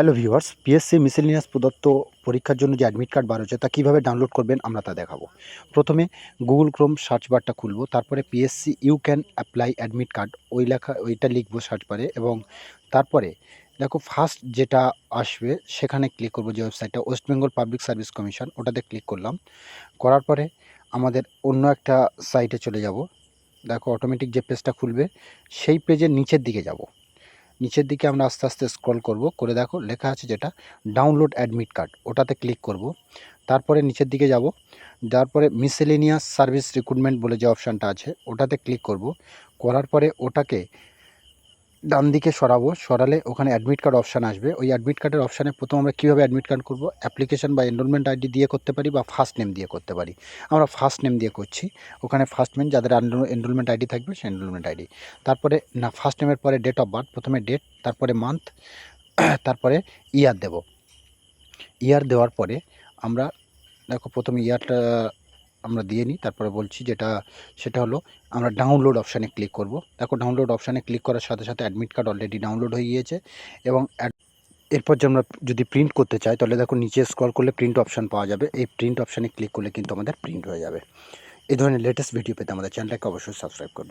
Hello viewers PSC miscellaneous প্রদত্ত পরীক্ষার জন্য যে অ্যাডমিট কার্ড বার হচ্ছে, তা কীভাবে ডাউনলোড করবেন আমরা তা দেখাবো। প্রথমে গুগল ক্রোম সার্চ বারটা খুলবো, তারপরে PSC you can apply admit card ওই লেখা, ওইটা লিখব সার্চ বারে এবং তারপরে দেখো ফার্স্ট যেটা আসবে, সেখানে ক্লিক করব যে ওয়েবসাইটটা West Bengal Public Service Commission ওটাতে ক্লিক করলাম। করার পরে আমাদের অন্য একটা সাইটে চলে যাব। দেখো অটোমেটিক যে পেজটা খুলবে, সেই পেজের নিচের দিকে যাব। নিচের দিকে আমরা আস্তে আস্তে স্ক্রল করব, করে দেখো লেখা আছে যেটা ডাউনলোড অ্যাডমিট কার্ড ওটাতে ক্লিক করব। তারপরে নিচের দিকে যাব, তারপরে মিসেলিনিয়াস সার্ভিস রিক্রুটমেন্ট বলে যে অপশানটা আছে, ওটাতে ক্লিক করব। করার পরে ওটাকে ডান দিকে সরাবো, সরালে ওখানে অ্যাডমিট কার্ড অপশান আসবে। ওই অ্যাডমিট কার্ডের অপশানে প্রথম আমরা কীভাবে অ্যাডমিট কার্ড করব? অ্যাপ্লিকেশান বা এনরোলমেন্ট আইডি দিয়ে করতে পারি বা ফার্স্ট নেম দিয়ে করতে পারি। আমরা ফার্স্ট নেম দিয়ে করছি। ওখানে ফার্স্ট নেম যাদের এনরোলমেন্ট আইডি থাকবে সে এনরোলমেন্ট আইডি তারপরে না ফার্স্ট নেমের পরে ডেট অফ বার্থ প্রথমে ডেট তারপরে মান্থ তারপরে ইয়ার দেব। ইয়ার দেওয়ার পরে আমরা, দেখো প্রথমে ইয়ারটা আমরা দিয়ে নিই, তারপরে বলছি যেটা, সেটা হলো আমরা ডাউনলোড অপশানে ক্লিক করব। দেখো ডাউনলোড অপশানে ক্লিক করার সাথে সাথে অ্যাডমিট কার্ড অলরেডি ডাউনলোড হয়ে গিয়েছে এবং এরপর যে আমরা যদি প্রিন্ট করতে চাই, তাহলে দেখো নিচে স্ক্রল করলে প্রিন্ট অপশান পাওয়া যাবে। এই প্রিন্ট অপশানে ক্লিক করলে কিন্তু আমাদের প্রিন্ট হয়ে যাবে। এই ধরনের লেটেস্ট ভিডিও পেতে আমাদের চ্যানেলটাকে অবশ্যই সাবস্ক্রাইব করবে।